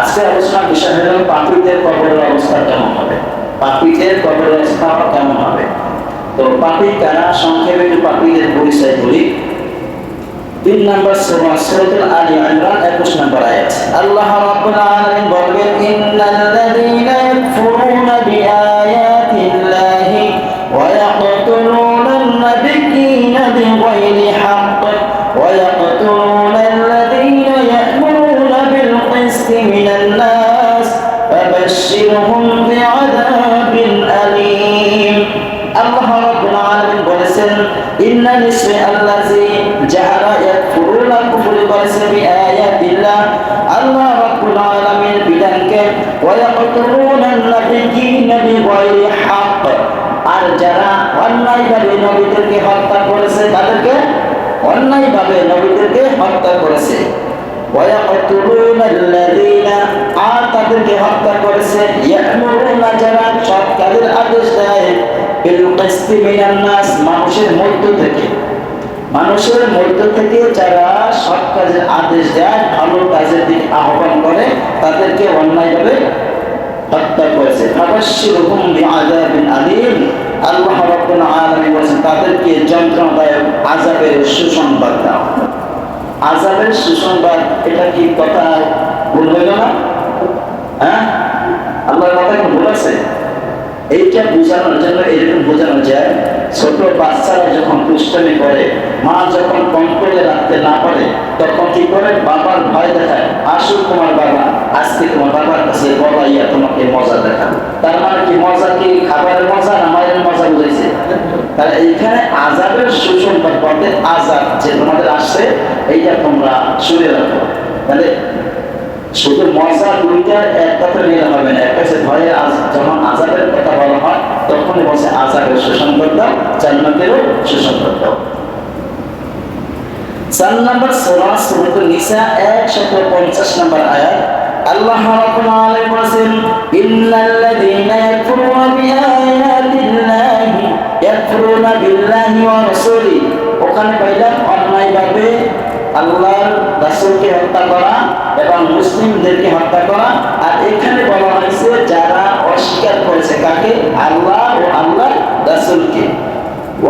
আজকে আলোচনার বিষয় হলো পাপিদের কবরের অবস্থা কেমন হবে? পাপিদের কবরের অবস্থা কেমন হবে? তো পাপি কারা? সংক্ষেপে পাপিদের পরিচয় বলি। তিন নম্বর সূরা সূরাতুল আলী ইমরান 21 নম্বর আয়াত। আল্লাহ রাব্বুল আলামিন বলবেন ইন্নাল্লাযীনা ইয়াকফুরুনা বিআয়াতিল্লাহি ইন্না নিসমি আল্লাযী যাহারা ইয়াকফুরুনা কুফরি করেছে বিআয়াতিল্লাহ আল্লাহ রাব্বুল আলামিন বিধানকে ওয়া ইয়াকতুলুনা নাবিয়্যিনা বিগাইরি হক। আর যারা অন্যায়ভাবে নবীদেরকে হত্যা করেছে, তাদেরকে অন্যায়ভাবে নবীদেরকে হত্যা করেছে। আর তাদেরকে হত্যা করেছে। যারা সৎ কাজের আদেশ দেয় মানুষের মধ্য থেকে। মানুষের মধ্য থেকে যারা সৎ কাজের আদেশ দেয়, ভালো কাজের দিকে আহ্বান করে, তাদেরকে অন্যায়ভাবে হত্যা করেছে। আল্লাহ তাদেরকে যন্ত্রণাদায়ক আযাবের সুসংবাদ দাও। আজাবের সুসংবাদ, এটা কি কথা ভুল হইল না? হ্যাঁ? আল্লাহর কথা কি ভুল আছে? এইটা বোঝানোর জন্য এরকম বোঝানো যায়, ছোট বাচ্চারা যখন দুষ্টমি করে, মা যখন কন্ট্রোলে রাখতে না পারে, তখন কি করে? বাবার ভয় দেখায়, আসুক তোমার বাবা, আজকে তোমার বাবার কাছে বলাইয়া তোমাকে মজা দেখাবো। তার মানে কি, মজা কি? খাবারের মজা না মায়ের মজা বুঝাইছে? তাহলে এইখানে আজাবের সুসংবাদ বলতে আজাব যে তোমাদের আসছে, এইটা তোমরা শুনে রাখো। তাহলে শুধু মজা দুইটা এক কথা নিলে হবে না হচ্ছে ভয়ের আজ- যখন আজাবের কথা বলা হয় তখনই বলছে আজাবের সুসংবাদ। দাও জান্নাতেরও চার আল্লাহ হত্যা করা এবং মুসলিমদেরকে হত্যা করা, আর এখানে বলা হয়েছে যারা অস্বীকার করেছে কাকে আল্লাহ ও আল্লাহ রাসূলকে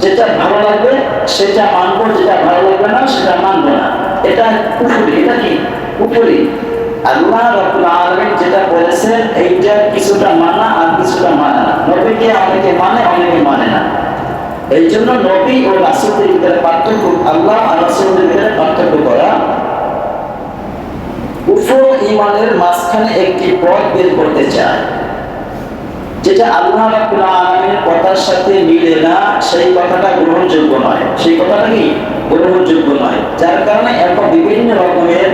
যেটা ভালো লাগবে, সেটা মানবো, যেটা ভালো লাগবে না, সেটা মানবো না। এটা উপরি, এটা কি? উপরি। যেটা বলেছেন এইটা কিছুটা আর কিছুটা মানে নবীকে মানে অনেকে মানে না। এই জন্য নবী ও পার্থক্য করা। ঈমানের মাঝখানে একটি পথ বের করতে চায়। যেটা আল্লাহ রাব্বুল আলামিনের কথার সাথে মিলে না, সেই কথাটা গ্রহণযোগ্য নয়। সেই কথাটা কি? গ্রহণযোগ্য নয়। যার কারণে এখন বিভিন্ন রকমের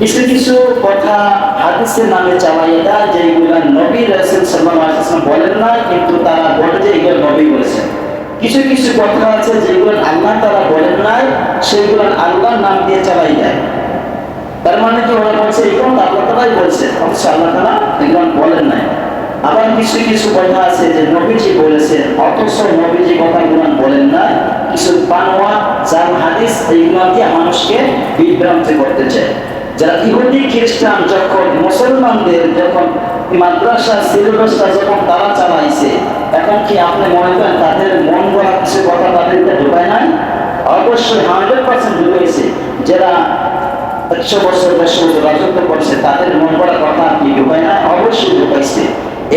কিছু কিছু কথা হাদিসের নামে চালাইয়ে দেয় যেগুলো নবী রাসূল সাল্লাল্লাহু বলেন না, কিন্তু তারা বলে যে এগুলো নবী বলেছেন। কিছু কিছু কথা আছে যেগুলো আল্লাহ তারা বলেন নাই, সেগুলো আল্লাহর নাম দিয়ে চালাই দেয়। তার মানে কি ওরা বলছে এগুলো আল্লাহ তালাই বলছে। অবশ্য আল্লাহ তালা এগুলো বলেন নাই। আবার কিছু কিছু কথা আছে যে নবীজি বলেছেন, অথচ নবীজি কথাগুলো বলেন না। কিছু বানোয়া যার হাদিস, এইগুলো দিয়ে মানুষকে বিভ্রান্তি করতে চায়। যারা ইহুদি, খ্রিস্টান যখন, মুসলমানদের যখন মাদ্রাসা, সিলেবাসটা যখন তারা চালাইছে, এখন কি আপনি মনে করেন তাদের মন গড়া কিছু কথা তাদেরকে ঢোকায় নাই? অবশ্যই হান্ড্রেড পার্সেন্ট ঢুকেছে। যারা একশো বছর, দেড়শো বছর রাজত্ব করছে, তাদের মন করা কথা কি ঢুকায় না অবশ্যই ঢুকাইছে।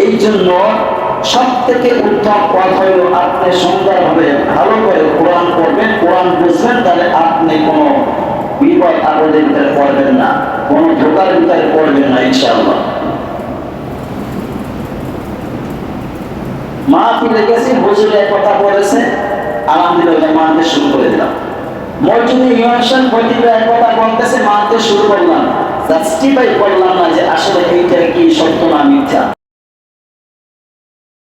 এই জন্য সব থেকে উত্তম পথ হইল আপনি সুন্দরভাবে ভালো করে কোরআন করবেন কোরআন বুঝবেন, তাহলে আপনি কোনো বিপদ আপদের ভিতরে পড়বেন না, কোনো ধোকার ভিতরে পড়বেন না, ইনশাআল্লাহ। মা ফিরে গেছে এক কথা বলেছে, আলহামদুলিল্লাহ মানতে শুরু করে দিলাম। মসজিদে ইমাম সাহেব খতিব এক কথা বলতেছে মানতে শুরু করলাম জাস্টিফাই করলাম না যে আসলে কি শব্দ না মিথ্যা।